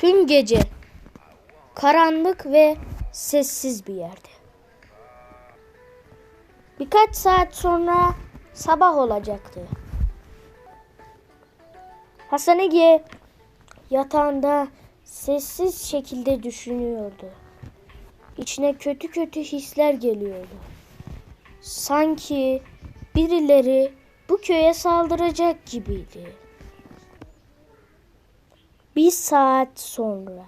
Tüm gece karanlık ve sessiz bir yerde. Birkaç saat sonra sabah olacaktı. Hasan Ege yatağında sessiz şekilde düşünüyordu. İçine kötü kötü hisler geliyordu. Sanki birileri bu köye saldıracak gibiydi. Bir saat sonra.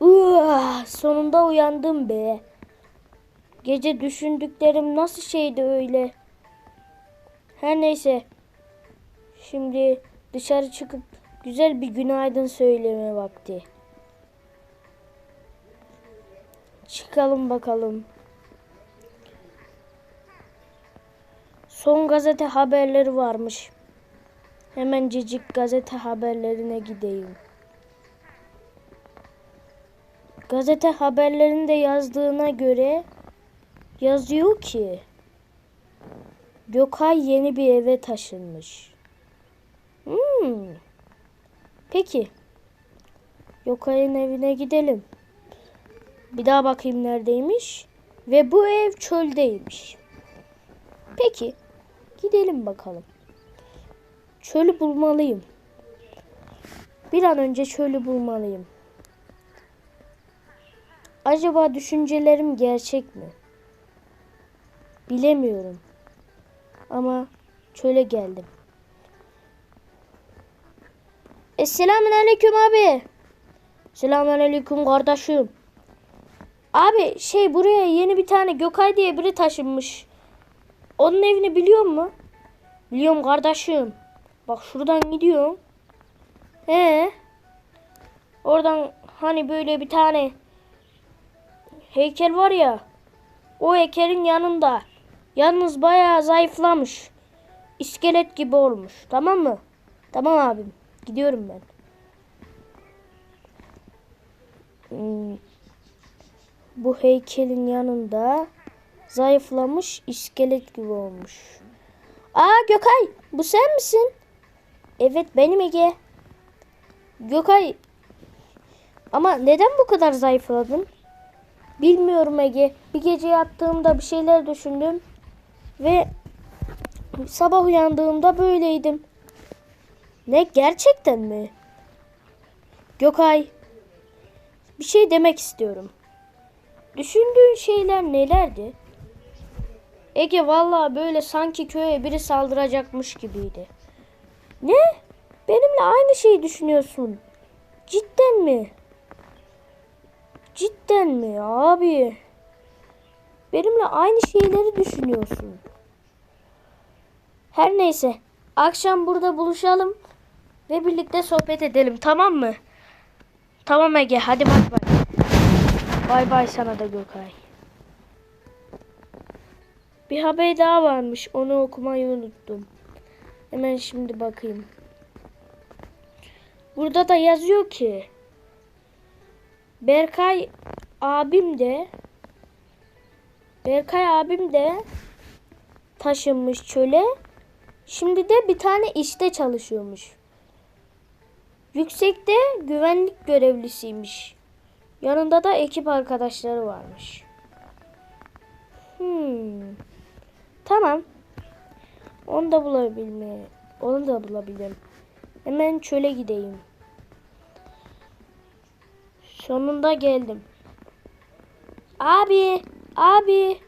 Uah, sonunda uyandım be. Gece düşündüklerim nasıl şeydi öyle. Her neyse. Şimdi dışarı çıkıp güzel bir günaydın söyleme vakti. Çıkalım bakalım. Son gazete haberleri varmış. Hemencecik gazete haberlerine gideyim. Gazete haberlerinde yazdığına göre yazıyor ki Gökay yeni bir eve taşınmış. Hmm. Peki. Gökay'ın evine gidelim. Bir daha bakayım neredeymiş. Ve bu ev çöldeymiş. Peki. Gidelim bakalım. Çölü bulmalıyım. Bir an önce çölü bulmalıyım. Acaba düşüncelerim gerçek mi? Bilemiyorum. Ama çöle geldim. Esselamun aleyküm abi. Selamun aleyküm kardeşim. Abi şey buraya yeni bir tane Gökay diye biri taşınmış. Onun evini biliyor mu? Biliyorum kardeşim. Bak şuradan gidiyorum. He. Oradan hani böyle bir tane heykel var ya. O heykelin yanında. Yalnız bayağı zayıflamış. İskelet gibi olmuş. Tamam mı? Tamam abim. Gidiyorum ben. Hmm. Bu heykelin yanında zayıflamış iskelet gibi olmuş. Aa Gökay bu sen misin? Evet benim Ege. Gökay ama neden bu kadar zayıfladın? Bilmiyorum Ege. Bir gece yattığımda bir şeyler düşündüm ve sabah uyandığımda böyleydim. Ne gerçekten mi? Gökay bir şey demek istiyorum. Düşündüğün şeyler nelerdi? Ege vallahi böyle sanki köye biri saldıracakmış gibiydi. Ne? Benimle aynı şeyi düşünüyorsun. Cidden mi? Cidden mi abi? Benimle aynı şeyleri düşünüyorsun. Her neyse. Akşam burada buluşalım ve birlikte sohbet edelim tamam mı? Tamam Ege hadi bay bay. Bay bay sana da Gökay. Bir haber daha varmış. Onu okumayı unuttum. Hemen şimdi bakayım. Burada da yazıyor ki Berkay abim de Berkay abim de taşınmış çöle. Şimdi de bir tane işte çalışıyormuş. Yüksekte güvenlik görevlisiymiş. Yanında da ekip arkadaşları varmış. Hmm. Tamam. Onu da bulabilmeye, onu da bulabilirim. Hemen çöle gideyim. Sonunda geldim. Abi, abi.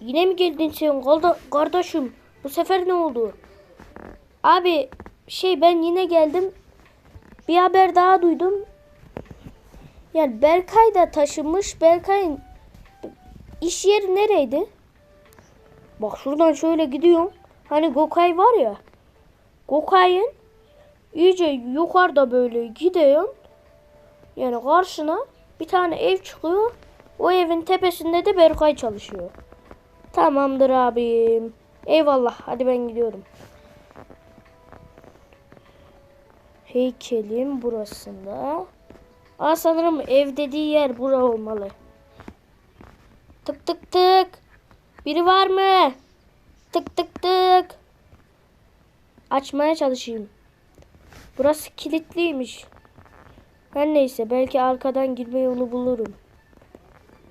Yine mi geldin sen kardeşim? Bu sefer ne oldu? Abi, şey ben yine geldim. Bir haber daha duydum. Yani Berkay da taşınmış. Berkay'ın iş yeri nereydi? Bak şuradan şöyle gidiyorum. Hani Gokay var ya. Gokay'ın iyice yukarıda böyle gidiyorsun. Yani karşına bir tane ev çıkıyor. O evin tepesinde de Berkay çalışıyor. Tamamdır abim. Eyvallah. Hadi ben gidiyorum. Heykelin burasında. Aa sanırım ev dediği yer bura olmalı. Tık tık tık. Biri var mı? Tık tık tık. Açmaya çalışayım. Burası kilitliymiş. Her neyse belki arkadan girme yolu bulurum.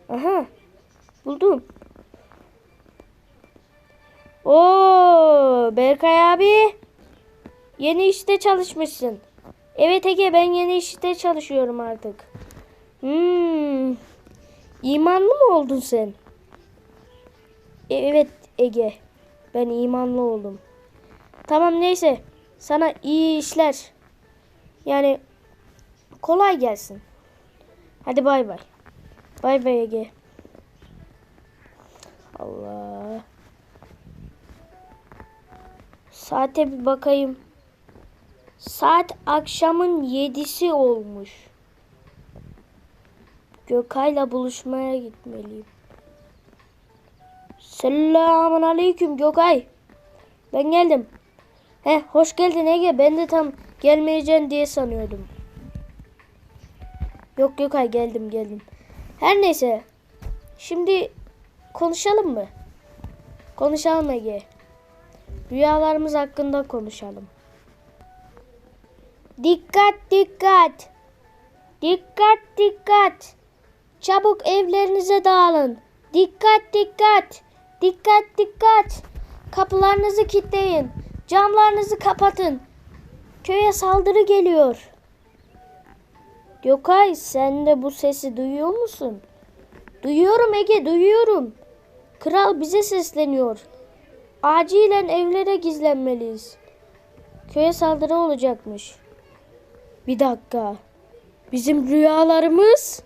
Aha. Buldum. Oo, Berkay abi. Yeni işte çalışmışsın. Evet Ege ben yeni işte çalışıyorum artık. Hmm. İmanlı mı oldun sen? Evet Ege. Ben imanlı oldum. Tamam neyse. Sana iyi işler. Yani kolay gelsin. Hadi bay bay. Bay bay Ege. Allah. Saate bir bakayım. Saat akşamın yedisi olmuş. Gökay'la buluşmaya gitmeliyim. Selamun aleyküm Gökay. Ben geldim. He hoş geldin Ege. Ben de tam gelmeyeceksin diye sanıyordum. Yok Gökay geldim geldim. Her neyse. Şimdi konuşalım mı? Konuşalım Ege. Rüyalarımız hakkında konuşalım. Dikkat dikkat. Dikkat dikkat. Çabuk evlerinize dağılın. Dikkat dikkat. Dikkat dikkat. Kapılarınızı kilitleyin. Camlarınızı kapatın. Köye saldırı geliyor. Gökay sen de bu sesi duyuyor musun? Duyuyorum Ege duyuyorum. Kral bize sesleniyor. Acilen evlere gizlenmeliyiz. Köye saldırı olacakmış. Bir dakika. Bizim rüyalarımız